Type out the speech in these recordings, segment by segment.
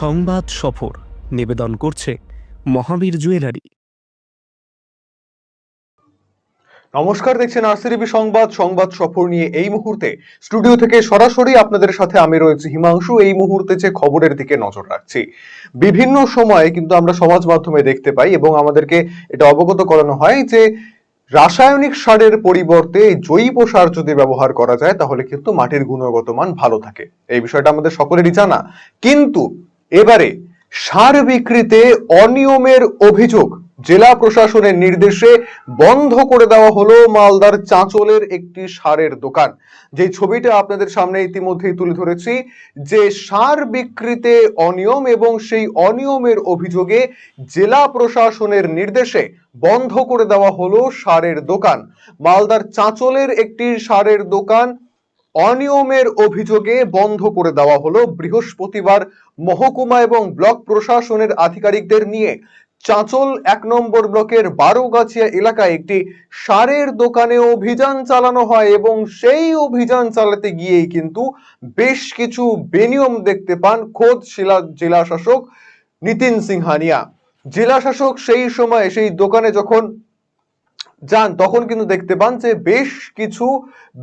সংবাদ সফর। নিবেদন করছে মহাবীর জুয়েলারি। নমস্কার, দেখছেন আরসিটিভি সংবাদ। সংবাদ সফর নিয়ে এই মুহূর্তে স্টুডিও থেকে সরাসরি আপনাদের সাথে আমি রয়েছি হিমাংশু। এই মুহূর্তে যে খবরের দিকে নজর রাখছি, বিভিন্ন সময়ে কিন্তু আমরা সমাজ মাধ্যমে দেখতে পাই এবং আমাদেরকে এটা অবগত করানো হয় যে রাসায়নিক সারের পরিবর্তে জৈব সার যদি ব্যবহার করা যায়, তাহলে কিন্তু মাটির গুণগত মান ভালো থাকে। এই বিষয়টা আমাদের সকলেরই জানা। কিন্তু এবারে সার বিক্রিতে অনিয়মের অভিযোগ জেলা প্রশাসনের নির্দেশে বন্ধ করে দেওয়া হলো মালদার চাঁচলের একটি সারের দোকান। যে ছবিটা আপনাদের সামনে ইতিমধ্যেই তুলে ধরেছি, যে সার বিক্রিতে অনিয়ম এবং সেই অনিয়মের অভিযোগে জেলা প্রশাসনের নির্দেশে বন্ধ করে দেওয়া হলো সারের দোকান। মালদার চাঁচলের একটি সারের দোকান অনিয়মের অভিযোগে বন্ধ করে দেওয়া হলো বৃহস্পতিবার মহকুমা এবং ব্লক প্রশাসনের আধিকারিকদের নিয়ে। চাঁচল এক নম্বর ব্লকের বারোগাছিয়া এলাকায় একটি সারের দোকানে অভিযান চালানো হয় এবং সেই অভিযান চালাতে গিয়েই কিন্তু বেশ কিছু বেনিয়ম দেখতে পান খোদ শিলা জেলা শাসক নিতিন সিংহানিয়া। জেলা শাসক সেই সময় সেই দোকানে যখন যান, তখন কিন্তু দেখতে পান যে বেশ কিছু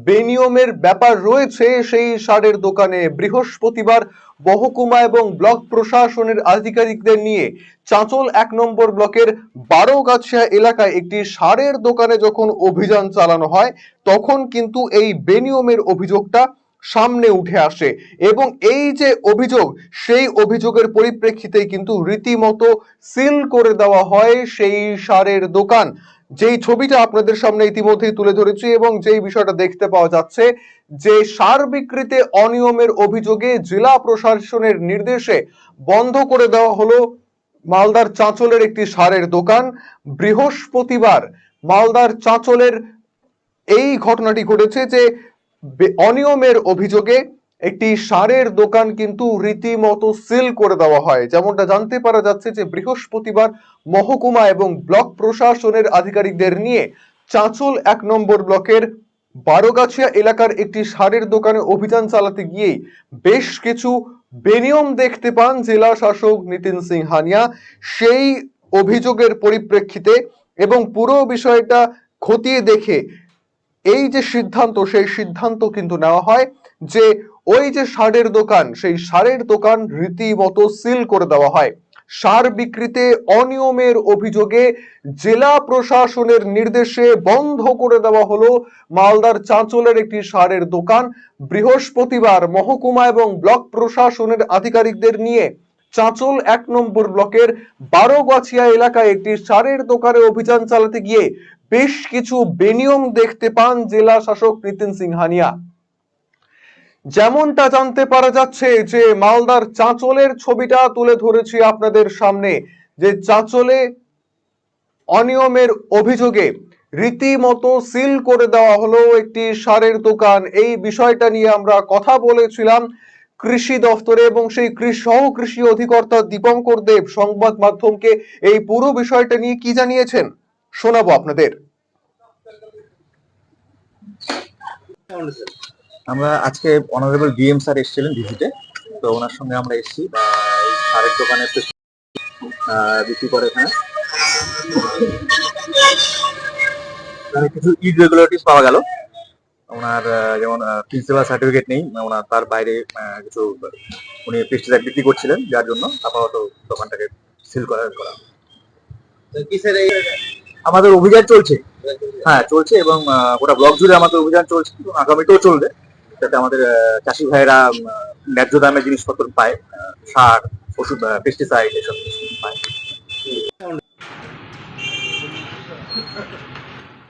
বেনিয়মের ব্যাপার রয়েছে সেই সারের দোকানে। বৃহস্পতিবার মহকুমা এবং ব্লক প্রশাসনের আধিকারিকদের নিয়ে চাঁচল এক নম্বর ব্লকের বারোগাছিয়া এলাকায় একটি সারের দোকানে যখন অভিযান চালানো হয়, তখন কিন্তু এই বেনিয়মের অভিযোগটা সামনে উঠে আসে এবং এই যে অভিযোগ, সেই অভিযোগের পরিপ্রেক্ষিতেই কিন্তু রীতিমতো সিল করে দেওয়া হয় সেই সারের দোকান। যেই ছবিটা আপনাদের সামনে ইতিমধ্যেই তুলে ধরেছি এবং যেই বিষয়টা দেখতে পাওয়া যাচ্ছে, যে সার বিক্রিতে অনিয়মের অভিযোগে জেলা প্রশাসনের নির্দেশে বন্ধ করে দেওয়া হলো মালদার চাঁচলের একটি সারের দোকান। বৃহস্পতিবার মালদার চাঁচলের এই ঘটনাটি ঘটেছে যে অনিয়মের অভিযোগে একটি সারের দোকান কিন্তু রীতিমতো সিল করে দেওয়া হয়। যেমনটা জানতে পারা যাচ্ছে যে, বৃহস্পতিবার মহকুমা এবং ব্লক প্রশাসনের আধিকারিকদের নিয়ে চাঁচল এক নম্বর ব্লকের বারোগাছিয়া এলাকার একটি সারের দোকানে অভিযান চালাতে গিয়েই বেশ কিছু বেনিয়ম দেখতে পান জেলা শাসক নিতিন সিংহানিয়া সেই অভিযোগের পরিপ্রেক্ষিতে এবং পুরো বিষয়টা খতিয়ে দেখে এই যে সিদ্ধান্ত, সেই সিদ্ধান্ত কিন্তু নেওয়া হয় যে ওই যে সারের দোকান, সেই সারের দোকান রীতিমতো সিল করে দেওয়া হয়। সার বিক্রিতে অনিয়মের অভিযোগে জেলা প্রশাসনের নির্দেশে বন্ধ করে দেওয়া হলো মালদার চাঁচলের একটি সারের দোকান। বৃহস্পতিবার মহকুমা এবং ব্লক প্রশাসনের আধিকারিকদের নিয়ে চাঁচল এক নম্বর ব্লকের বারোগাছিয়া এলাকায় একটি সারের দোকানে অভিযান চালাতে গিয়ে বেশ কিছু বেনিয়ম দেখতে পান জেলা শাসক নিতিন সিংহানিয়া। যেমনটা জানতে পারা যাচ্ছে যে মালদার চাঁচলের ছবিটা তুলে ধরেছি আপনাদের সামনে, যে চাঁচলে অনিয়মের অভিযোগে রীতিমতো সিল করে দেওয়া হলো একটি সারের দোকান। এই বিষয়টা নিয়ে আমরা কথা বলেছিলাম কৃষি দফতরে এবং সেই সহ কৃষি অধিকর্তা দীপঙ্কর দেব সংবাদ মাধ্যমকে এই পুরো বিষয়টা নিয়ে কি জানিয়েছেন শোনাবো আপনাদের। আমরা আজকে অনারেবল ডিএম স্যার এসেছিলেন ভিজিটে তো ওনার সঙ্গে আমরা এসেছি। সারের দোকানে বিক্রি করে এখানে। এখানে কিছু ইরেগুলারিটিস পাওয়া গেল। ওনার যেমন প্রিন্সিপাল সার্টিফিকেট নেই ওনার তার বাইরে কিছু উনি পেস্টিসাইড বিক্রি করছিলেন যার জন্য আপাতত দোকানটাকে সিল করা করা। আমাদের অভিযান চলছে। হ্যাঁ চলছে এবং গোটা ব্লক জুড়ে আমাদের অভিযান চলছে। আগামীতেও চলবে। যাতে আমাদের চাষি ভাইয়েরা ন্যায্য দামে জিনিসপত্র পায় সার, ওষুধ পেস্টিসাইড এসব পায়।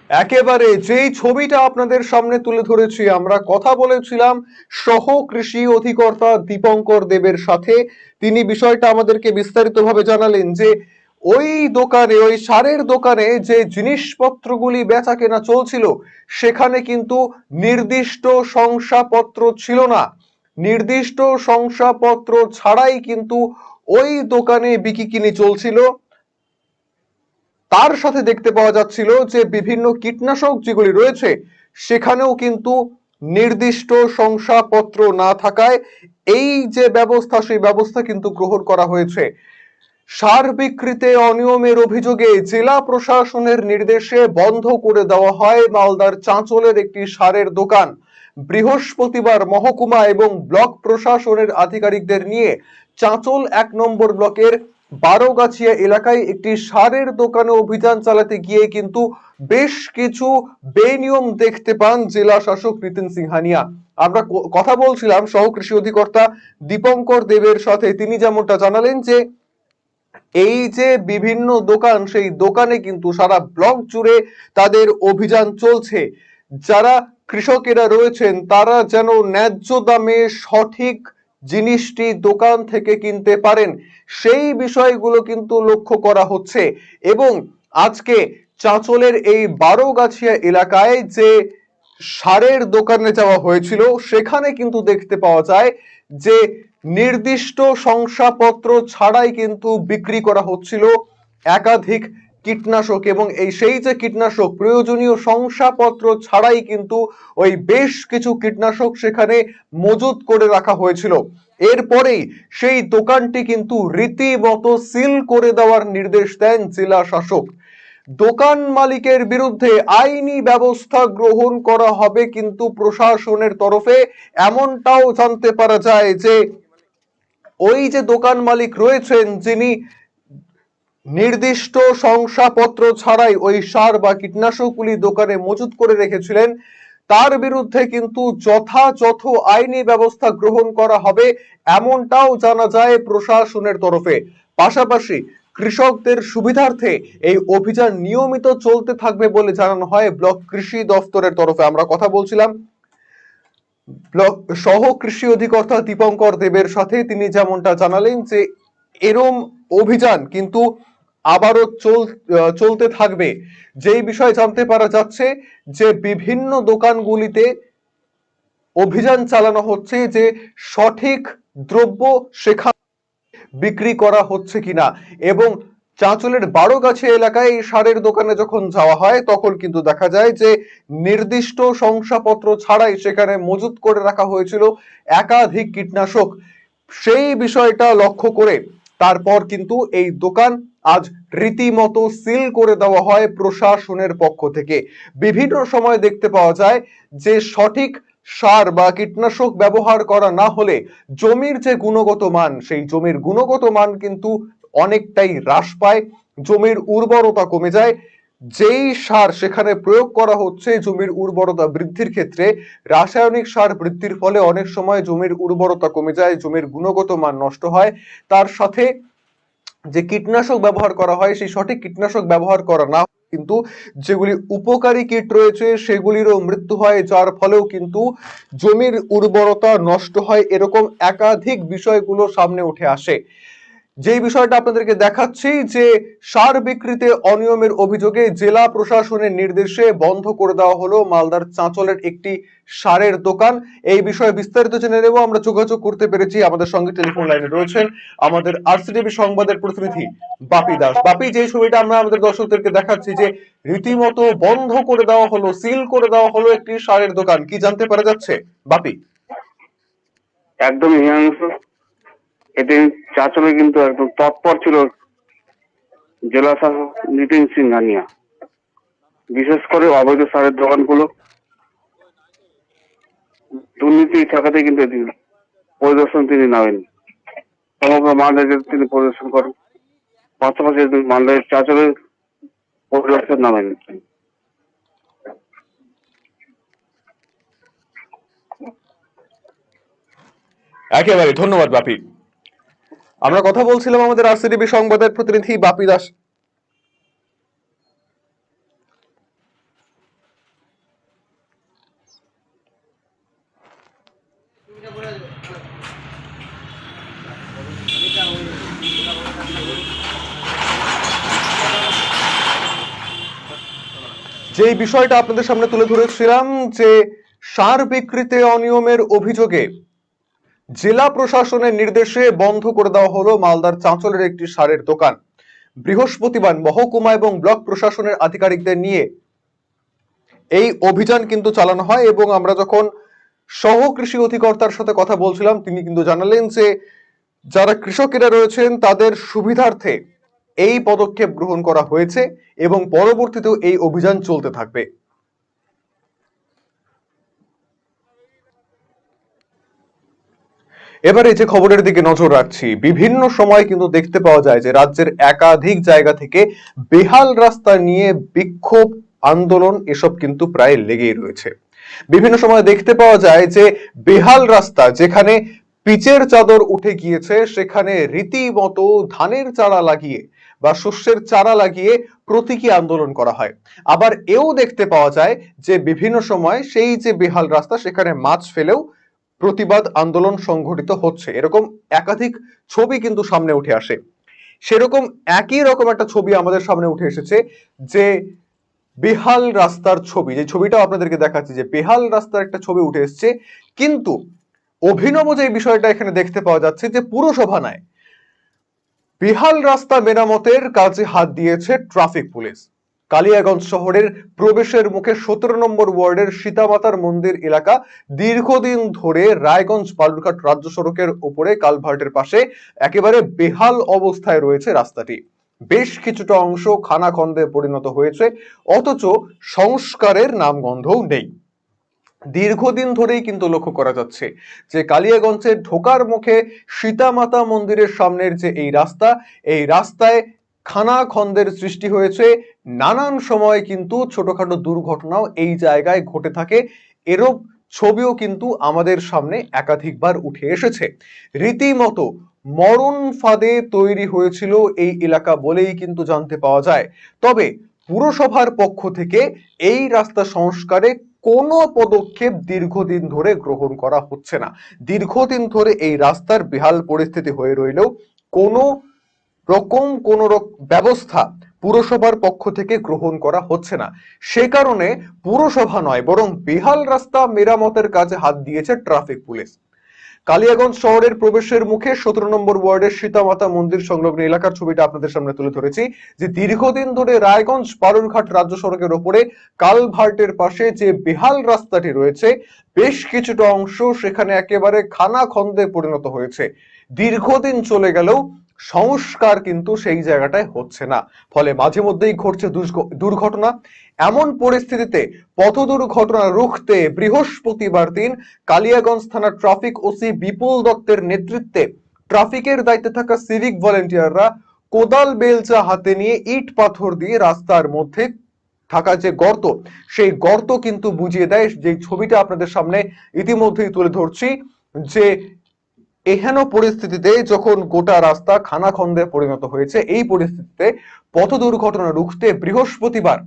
একেবারে যেই ছবিটা আপনাদের সামনে তুলে ধরেছি, আমরা কথা বলেছিলাম সহ কৃষি অধিকর্তা দীপঙ্কর দেবের সাথে। তিনি বিষয়টা আমাদেরকে বিস্তারিতভাবে জানালেন যে ওই দোকানে, ওই সারের দোকানে যে জিনিসপত্রগুলি বেচা কেনা চলছিল, সেখানে কিন্তু নির্দিষ্ট শংসাপত্র ছিল না। নির্দিষ্ট শংসাপত্র ছাড়াই কিন্তু ওই দোকানে বিকিকিনি চলছিল। তার সাথে দেখতে পাওয়া যাচ্ছিল যে বিভিন্ন কীটনাশক যেগুলি রয়েছে, সেখানেও কিন্তু নির্দিষ্ট শংসাপত্র না থাকায় এই যে ব্যবস্থা, সেই ব্যবস্থা কিন্তু গ্রহণ করা হয়েছে। সার বিক্রিতে অনিয়মের অভিযোগে জেলা প্রশাসনের নির্দেশে বন্ধ করে দেওয়া হয় মালদার চাঁচলের একটি সারের দোকান। বৃহস্পতিবার মহকুমা এবং ব্লক প্রশাসনের আধিকারিকদের নিয়ে চাঁচল এক নম্বর ব্লকের বারোগাছিয়া এলাকায় একটি সারের দোকানে অভিযান চালাতে গিয়ে কিন্তু বেশ কিছু বেনিয়ম দেখতে পান জেলা শাসক নিতিন সিংহানিয়া। আমরা কথা বলছিলাম সহ কৃষি অধিকর্তা দীপঙ্কর দেবের সাথে। তিনি যেমনটা জানালেন যে এই যে বিভিন্ন দোকান, সেই দোকানে কিন্তু সারা ব্লক জুড়ে তাদের অভিযান চলছে। যারা কৃষকেরা রয়েছেন, তারা যেন ন্যায্য দামে সঠিক জিনিসটি দোকান থেকে কিনতে পারেন, সেই বিষয়গুলো কিন্তু লক্ষ্য করা হচ্ছে। এবং আজকে চাঁচলের এই বারোগাছিয়া এলাকায় যে সারের দোকানে যাওয়া হয়েছিল। সেখানে কিন্তু দেখতে পাওয়া যায় যে নির্দিষ্ট শংসাপত্র ছাড়াই কিন্তু বিক্রি করা হচ্ছিল একাধিক কীটনাশক এবং এই সেই যে কীটনাশক প্রয়োজনীয় শংসাপত্র ছাড়াই কিন্তু ওই বেশ কিছু কীটনাশক সেখানে মজুত করে রাখা হয়েছিল। এরপরেই সেই দোকানটি কিন্তু রীতিমতো সিল করে দেওয়ার নির্দেশ দেন জেলা শাসক। দোকান মালিকের বিরুদ্ধে আইনি ব্যবস্থা গ্রহণ করা হবে, কিন্তু প্রশাসনের তরফে এমনটাও জানতে পারা যায় যে ওই যে দোকান মালিক রয়েছেন, যিনি নির্দিষ্ট শংসাপত্র ছাড়াই ওই সার বা কীটনাশকগুলি দোকানে মজুত করে রেখেছিলেন, তার বিরুদ্ধে কিন্তু যথাযথ আইনি ব্যবস্থা গ্রহণ করা হবে, এমনটাও জানা যায় প্রশাসনের তরফে। পাশাপাশি কৃষকদের সুবিধার্থে এই অভিযান নিয়মিত চলতে থাকবে বলে জানানো হয় ব্লক কৃষি দফতরের তরফে। আমরা কথা বলছিলাম ব্লক সহ কৃষি অধিকর্তা দীপঙ্কর দেবের সাথে। তিনি যেমনটা জানালেন যে, এরম অভিযান কিন্তু আবারও চল চলতে থাকবে। যেই বিষয়ে জানতে পারা যাচ্ছে যে, বিভিন্ন দোকানগুলিতে অভিযান চালানো হচ্ছে যে, সঠিক দ্রব্য সেখানে বিক্রি করা হচ্ছে কিনা। এবং চাঁচলের বারোগাছি এলাকায় এই সারের দোকানে যখন যাওয়া হয়, তখন কিন্তু দেখা যায় যে নির্দিষ্ট শংসাপত্র ছাড়াই সেখানে মজুত করে রাখা হয়েছিল একাধিক কীটনাশক। সেই বিষয়টা লক্ষ্য করে তারপর কিন্তু এই দোকান আজ রীতিমতো সিল করে দেওয়া হয় প্রশাসনের পক্ষ থেকে। বিভিন্ন সময় দেখতে পাওয়া যায় যে সঠিক সার বা কীটনাশক ব্যবহার করা না হলে জমির যে গুণগত মান, সেই জমির গুণগত মান কিন্তু অনেকটাই হ্রাস পায়, জমির উর্বরতা কমে যায়। যেই সার সেখানে প্রয়োগ করা হচ্ছে, জমির উর্বরতা বৃদ্ধির ক্ষেত্রে রাসায়নিক সার বৃদ্ধির ফলে অনেক সময় জমির উর্বরতা কমে যায়, জমির গুণগত মান নষ্ট হয়। তার সাথে যে কীটনাশক ব্যবহার করা হয়, সেই সঠিক কীটনাশক ব্যবহার করা না কিন্তু যেগুলি উপকারী কীট রয়েছে, সেগুলিরও মৃত্যু হয়, যার ফলেও কিন্তু জমির উর্বরতা নষ্ট হয়। এরকম একাধিক বিষয়গুলো সামনে উঠে আসে। যেই বিষয়টা আপনাদেরকে দেখাচ্ছি যে সার বিক্রিতে অনিয়মের অভিযোগে জেলা প্রশাসনের নির্দেশে বন্ধ করে দেওয়া হলো মালদার চাঁচলের একটি সারের দোকান। এই বিষয়ে বিস্তারিত জেনে নেব। আমরা যোগাযোগ করতে পেরেছি। আমাদের সঙ্গে টেলিফোন লাইনে রয়েছেন আমাদের আরসিটিভি সংবাদের প্রতিনিধি বাপি দাস। বাপি, যে ছবিটা আমরা আমাদের দর্শকদেরকে দেখাচ্ছি যে রীতিমতো বন্ধ করে দেওয়া হলো, সিল করে দেওয়া হলো একটি সারের দোকান। কি জানতে পারা যাচ্ছে? বাপি। একদম এতে চাচলে কিন্তু একদম তৎপর ছিল জেলা শাসক নিতিন সিংহানিয়া বিশেষ করে অবৈধ সারের দোকানগুলো। দুর্নীতি ঠেকাতে কিন্তু এদিন পরিদর্শন তিনি নামেন। সমগ্র মালদায় তিনি পরিদর্শন করেন। পাশাপাশি মালদায় চাচলের পরিদর্শন নামেন। একেবারে ধন্যবাদ বাপি। আমরা কথা বলছিলাম আমাদের আরসিটিভি সংবাদের প্রতিনিধি বাপি দাস। যেই বিষয়টা আপনাদের সামনে তুলে ধরেছিলাম যে সার বিক্রিতে অনিয়মের অভিযোগে জেলা প্রশাসনের নির্দেশে বন্ধ করে দেওয়া হলো মালদার চাঁচলের একটি সারের দোকান। বৃহস্পতিবার মহকুমা এবং ব্লক প্রশাসনের আধিকারিকদের নিয়ে এই অভিযান কিন্তু চালানো হয় এবং আমরা যখন সহ কৃষি অধিকর্তার সাথে কথা বলছিলাম, তিনি কিন্তু জানালেন যে যারা কৃষকেরা রয়েছেন, তাদের সুবিধার্থে এই পদক্ষেপ গ্রহণ করা হয়েছে এবং পরবর্তীতেও এই অভিযান চলতে থাকবে। এবারে যে খবরের দিকে নজর রাখছি, বিভিন্ন সময় কিন্তু দেখতে পাওয়া যায় যে রাজ্যের একাধিক জায়গা থেকে বেহাল রাস্তা নিয়ে বিক্ষোভ, আন্দোলন এসব কিন্তু প্রায় লেগেই রয়েছে। বিভিন্ন সময় দেখতে পাওয়া যায় যে বেহাল রাস্তা যেখানে পিচের চাদর উঠে গিয়েছে, সেখানে রীতিমতো ধানের চারা লাগিয়ে বা শস্যের চারা লাগিয়ে প্রতীকী আন্দোলন করা হয়। আবার এও দেখতে পাওয়া যায় যে বিভিন্ন সময় সেই যে বেহাল রাস্তা, সেখানে মাছ ফেলেও প্রতিবাদ আন্দোলন সংঘটিত হচ্ছে। এরকম একাধিক ছবি কিন্তু সামনে উঠে আসে। সেরকম একই রকম একটা ছবি আমাদের সামনে উঠে এসেছে যে বেহাল রাস্তার ছবি। যে ছবিটাও আপনাদেরকে দেখাচ্ছি যে বেহাল রাস্তার একটা ছবি উঠে এসেছে। কিন্তু অভিনব যে বিষয়টা এখানে দেখতে পাওয়া যাচ্ছে যে পুরসভা নয়। বেহাল রাস্তা মেরামতের কাজে হাত দিয়েছে ট্রাফিক পুলিশ। কালিয়াগঞ্জ শহরের প্রবেশের মুখে সতেরো নম্বর ওয়ার্ডের সীতামাতার মন্দির এলাকা দীর্ঘদিন ধরে রায়গঞ্জ বালুরঘাট রাজ্য সড়কের উপরে কালভার্টের পাশে একেবারে বেহাল অবস্থায় রয়েছে রাস্তাটি। বেশ কিছুটা অংশ খানাখন্দে পরিণত হয়েছে, অথচ সংস্কারের নামগন্ধও নেই। দীর্ঘদিন ধরেই কিন্তু লক্ষ্য করা যাচ্ছে যে কালিয়াগঞ্জে ঢোকার মুখে সীতামাতা মন্দিরের সামনের যে এই রাস্তা, এই রাস্তায় খানা খন্দের সৃষ্টি হয়েছে। নানান সময় কিন্তু ছোটখাটো দুর্ঘটনাও এই জায়গায় ঘটে থাকে। এরূপ ছবিও কিন্তু আমাদের সামনে একাধিকবার উঠে এসেছে। রীতিমতো মরণ ফাঁদে তৈরি হয়েছিল এই এলাকা বলেই কিন্তু জানতে পাওয়া যায়। তবে পুরসভার পক্ষ থেকে এই রাস্তা সংস্কারে কোনো পদক্ষেপ দীর্ঘদিন ধরে গ্রহণ করা হচ্ছে না। দীর্ঘদিন ধরে এই রাস্তার বেহাল পরিস্থিতি হয়ে রইলেও কোনো রকম কোন ব্যবস্থা পুরসভার পক্ষ থেকে গ্রহণ করা হচ্ছে না। সে কারণে পুরসভা নয়, বরং বেহাল রাস্তা মেরামতের কাজে হাত দিয়েছে ট্রাফিক পুলিশ। কালিয়াগঞ্জ শহরের প্রবেশের মুখে সতেরো নম্বর ওয়ার্ডের সীতামাতা মন্দির সংলগ্ন এলাকার ছবিটা আপনাদের সামনে তুলে ধরেছি, যে দীর্ঘদিন ধরে রায়গঞ্জ বালুরঘাট রাজ্য সড়কের ওপরে কালভার্টের পাশে যে বেহাল রাস্তাটি রয়েছে, বেশ কিছুটা অংশ সেখানে একেবারে খানা খন্দে পরিণত হয়েছে। দীর্ঘদিন চলে গেলেও সংস্কার কিন্তু সেই জায়গাটায় হচ্ছে না। ফলে মাঝে মধ্যেই ঘটছে দুর্ঘটনা। এমন পরিস্থিতিতে পথ দুর্ঘটনা রুখতে বৃহস্পতিবার দিন কালিয়াগঞ্জ থানার ট্রাফিক ওসি বিপুল দত্তের নেতৃত্বে ট্রাফিকের দায়িত্বে থাকা সিভিক ভলেন্টিয়াররা কোদাল বেলচা হাতে নিয়ে ইট পাথর দিয়ে রাস্তার মধ্যে থাকা যে গর্ত, সেই গর্ত কিন্তু বুঝিয়ে দেয়। যে ছবিটা আপনাদের সামনে ইতিমধ্যেই তুলে ধরছি যে এহেন পরিস্থিতিতে যখন গোটা রাস্তা খানাখন্দে পরিণত হয়েছে, এই পরিস্থিতিতে পথ দুর্ঘটনা রুখতে বৃহস্পতিবার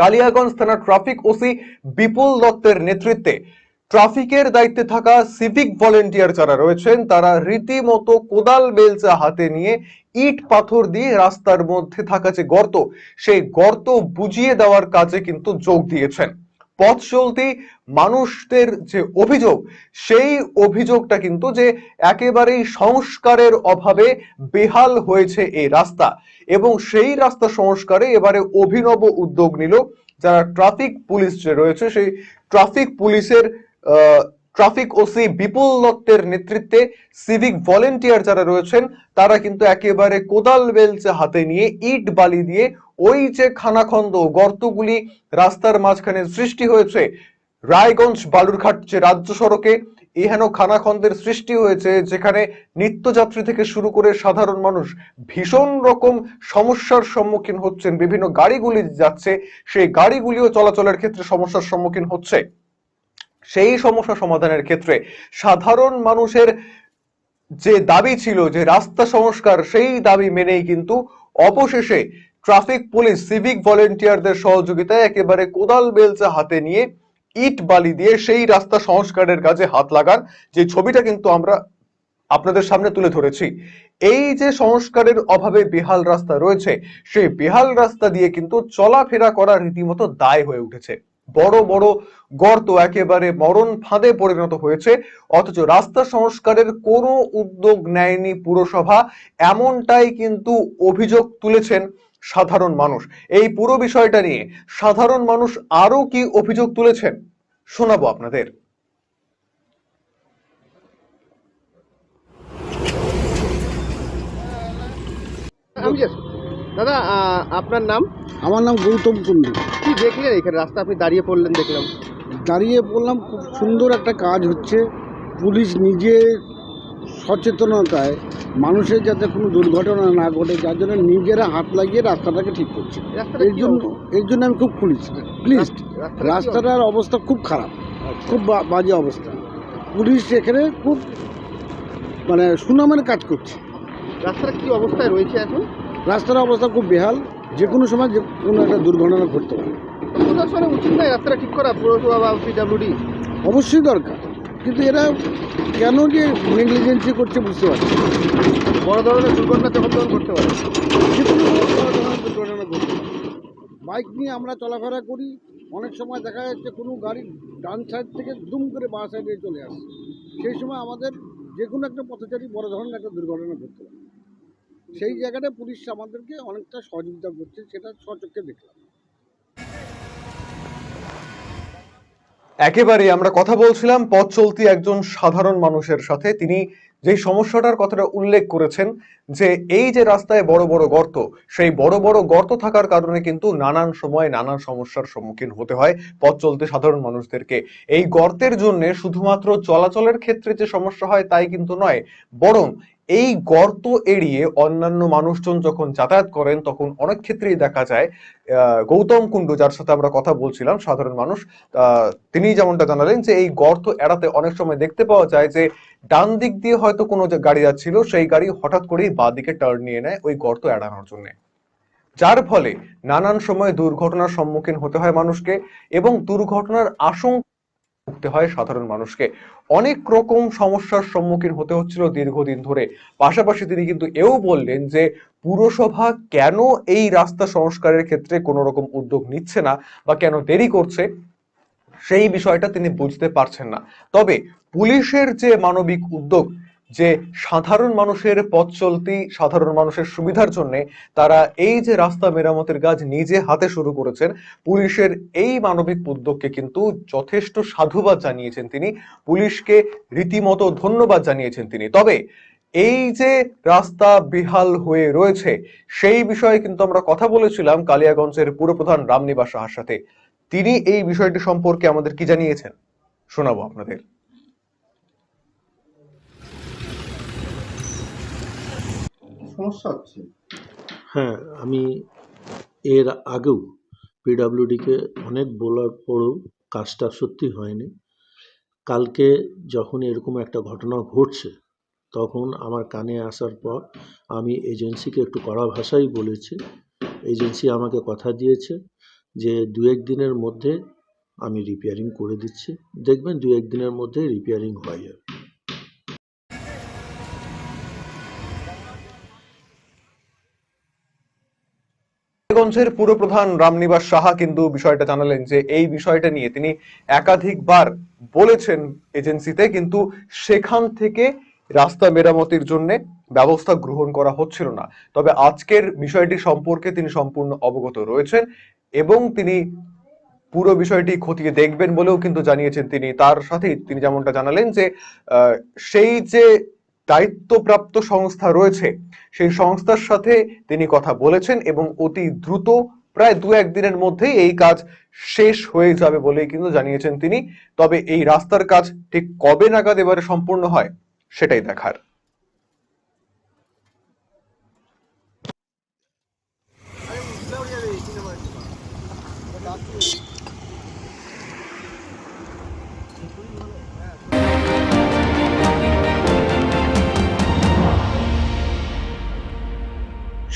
কালিয়াগঞ্জ থানার ট্রাফিক ওসি বিপুল দত্তের নেতৃত্বে ট্রাফিকের দায়িত্বে থাকা সিভিক ভলেন্টিয়ার যারা রয়েছেন, তারা রীতিমতো কোদাল বেলচা হাতে নিয়ে ইট পাথর দিয়ে রাস্তার মধ্যে থাকা যে গর্ত, সেই গর্ত বুঝিয়ে দেওয়ার কাজে কিন্তু যোগ দিয়েছেন। পথ চলতি মানুষদের যে অভিযোগ, সেই অভিযোগটা কিন্তু যে একেবারেই সংস্কারের অভাবে বেহাল হয়েছে এই রাস্তা। এবং সেই রাস্তা সংস্কারে এবারে অভিনব উদ্যোগ নিল যারা ট্রাফিক পুলিশ যে রয়েছে, সেই ট্রাফিক পুলিশের ট্রাফিক ওসি বিপুল দত্তের নেতৃত্বে সিভিক ভলেন্টিয়ার যারা রয়েছেন, তারা কিন্তু একেবারে কোদাল বেলচে হাতে নিয়ে ইট বালি দিয়ে ওই যে খানাখন্দ গর্তগুলি রাস্তার মাঝখানে সৃষ্টি হয়েছে, রায়গঞ্জ বালুরঘাট যে রাজ্য সড়কে এহেন খানাখন্দের সৃষ্টি হয়েছে যেখানে নিত্যযাত্রী থেকে শুরু করে সাধারণ মানুষ ভীষণ রকম সমস্যার সম্মুখীন হচ্ছেন, বিভিন্ন গাড়িগুলি যাচ্ছে, সেই গাড়িগুলিও চলাচলের ক্ষেত্রে সমস্যার সম্মুখীন হচ্ছে। সেই সমস্যা সমাধানের ক্ষেত্রে সাধারণ মানুষের যে দাবি ছিল যে রাস্তা সংস্কার, সেই দাবি মেনেই কিন্তু অবশেষে ট্রাফিক পুলিশ সিভিক ভলেন্টিয়ারদের সহযোগিতায় একেবারে কোদাল বেলচা হাতে নিয়ে ইট বালি দিয়ে সেই রাস্তা সংস্কারের কাজে হাত লাগান। যে ছবিটা কিন্তু আমরা আপনাদের সামনে তুলে ধরেছি। এই যে সংস্কারের অভাবে বেহাল রাস্তা রয়েছে, সেই বেহাল রাস্তা দিয়ে কিন্তু চলাফেরা করা রীতিমতো দায় হয়ে উঠেছে। বড় বড় গর্ত একেবারে মরণ ফাঁদে পরিণত হয়েছে, অথচ রাস্তা সংস্কারের কোনো উদ্যোগ নেয়নি পুরসভা। এমনটাই কিন্তু অভিযোগ তুলেছেন সাধারণ মানুষ। এই পুরো বিষয়টা নিয়ে সাধারণ মানুষ আরও কি অভিযোগ তুলেছেন? শোনাবো আপনাদের। দাদা আপনার নাম? আমার নাম গৌতম কুণ্ডু কি দেখলেন এখানে? রাস্তা আপনি দাঁড়িয়ে পড়লেন দেখলাম। দাঁড়িয়ে পড়লাম খুব সুন্দর একটা কাজ হচ্ছে। পুলিশ নিজে সচেতনতায় মানুষের যাতে কোনো দুর্ঘটনা না ঘটে যার জন্য নিজেরা হাত লাগিয়ে রাস্তাটাকে ঠিক করছে। এর জন্য? এর জন্য আমি খুব খুলিস প্লিজ রাস্তাটার অবস্থা? খুব খারাপ। খুব বা- বাজে অবস্থা। পুলিশ এখানে খুব মানে সুনামের কাজ করছে। রাস্তাটা কি অবস্থায় রয়েছে এখন? রাস্তার অবস্থা খুব বেহাল। যে কোনো সময় যে কোনো একটা দুর্ঘটনা ঘটতে পারে। প্রশাসনের উচিত নয় রাস্তাটা ঠিক করা পুরসভা বা পিডাব্লিউডি অবশ্যই দরকার। কিন্তু এরা কেন যে নেগলিজেন্সি করছে বুঝতে পারছি। বড় ধরনের দুর্ঘটনা যখন তখন করতে পারে যে কোনো বড় ধরনের দুর্ঘটনা পারে। বাইক নিয়ে আমরা চলাফেরা করি অনেক সময় দেখা যাচ্ছে কোনো গাড়ি ডান সাইড থেকে দুম করে বাঁ সাইডে চলে আসে সেই সময় আমাদের যে কোনো একটা পথচারী বড় ধরনের একটা দুর্ঘটনা ঘটতে পারে সেই জায়গাটা পুলিশ আমাদেরকে অনেকটা সহযোগিতা করছে সেটা সচক্ষে দেখলাম একেবারেই আমরা কথা বলছিলাম, পথ চলতি একজন সাধারণ মানুষের সাথে। তিনি যে সমস্যাটার কথাটা উল্লেখ করেছেন যে, এই যে রাস্তায় বড় বড় গর্ত, সেই বড় বড় গর্ত থাকার কারণে কিন্তু নানান সময় নানান সমস্যার সম্মুখীন হতে হয় পথ চলতে সাধারণ মানুষদেরকে। এই গর্তের জন্য শুধুমাত্র চলাচলের ক্ষেত্রে যে সমস্যা হয় তাই কিন্তু নয়, বরং এই গর্ত এড়িয়ে অন্যান্য মানুষজন যখন যাতায়াত করেন, তখন অনেক ক্ষেত্রেই দেখা যায় গৌতম কুণ্ডু, যার সাথে আমরা কথা বলছিলাম, সাধারণ মানুষ তিনি যেমনটা জানালেন যে এই গর্ত এড়াতে অনেক সময় দেখতে পাওয়া যায় যে ডান দিক দিয়ে হয়তো কোনো গাড়ি যাচ্ছিল, সেই গাড়ি হঠাৎ করেই বাঁ দিকে টার্ন নিয়ে নেয় ওই গর্ত এড়ানোর জন্য। যার ফলে নানান সময় দুর্ঘটনার সম্মুখীন হতে হয় মানুষকে এবং দুর্ঘটনার আশঙ্কা ভুগতে হয় সাধারণ মানুষকে। অনেক রকম সমস্যার সম্মুখীন হতে হচ্ছিল দীর্ঘদিন ধরে। পাশাপাশি তিনি কিন্তু এও বললেন যে, পুরসভা কেন এই রাস্তা সংস্কারের ক্ষেত্রে কোনো রকম উদ্যোগ নিচ্ছে না বা কেন দেরি করছে, সেই বিষয়টা তিনি বুঝতে পারছেন না। তবে পুলিশের যে মানবিক উদ্যোগ যে সাধারণ মানুষের পথ চলতি, সাধারণ মানুষের সুবিধার জন্য তারা এই যে রাস্তা মেরামতের কাজ নিজে হাতে শুরু করেছেন, পুলিশের এই মানবিক উদ্যোগকে কিন্তু যথেষ্ট সাধুবাদ জানিয়েছেন তিনি। পুলিশকে রীতিমতো ধন্যবাদ জানিয়েছেন তিনি। তবে এই যে রাস্তা বিহাল হয়ে রয়েছে, সেই বিষয়ে কিন্তু আমরা কথা বলেছিলাম কালিয়াগঞ্জের পুরপ্রধান রামনিবাস সাহার সাথে। তিনি এই বিষয়টি সম্পর্কে আমাদের কি জানিয়েছেন? শোনাবো আপনাদের। সমস্যা হচ্ছে? হ্যাঁ আমি এর আগেও পিডাব্লিউডিকে অনেক বলার পরেও কাজটা সত্যি হয়নি। কালকে যখন এরকম একটা ঘটনা ঘটছে, তখন আমার কানে আসার পর আমি এজেন্সিকে একটু কড়া ভাষাই বলেছি। এজেন্সি আমাকে কথা দিয়েছে যে দু এক দিনের মধ্যে আমি রিপেয়ারিং করে দিচ্ছি। দেখবেন দু এক দিনের মধ্যে রিপেয়ারিং হয়ে যাবে কালিয়াগঞ্জের পুরপ্রধান রামনিবাস সাহা কিন্তু বিষয়টা জানালেন যে এই বিষয়টা নিয়ে তিনি একাধিকবার বলেছেন এজেন্সিতে, কিন্তু সেখান থেকে রাস্তা মেরামতির জন্য ব্যবস্থা গ্রহণ করা হচ্ছিল না। তবে আজকের বিষয়টি সম্পর্কে তিনি সম্পূর্ণ অবগত রয়েছেন এবং তিনি পুরো বিষয়টি খতিয়ে দেখবেন বলেও কিন্তু জানিয়েছেন তিনি। তার সাথে তিনি যেমনটা জানালেন যে সেই যে দায়িত্বপ্রাপ্ত সংস্থা রয়েছে। সেই সংস্থার সাথে তিনি কথা বলেছেন এবং অতি দ্রুত প্রায় দু একদিনের মধ্যেই এই কাজ শেষ হয়ে যাবে বলেই কিন্তু জানিয়েছেন তিনি। তবে এই রাস্তার কাজ ঠিক কবে নাগাদ এবারে সম্পূর্ণ হয়, সেটাই দেখার।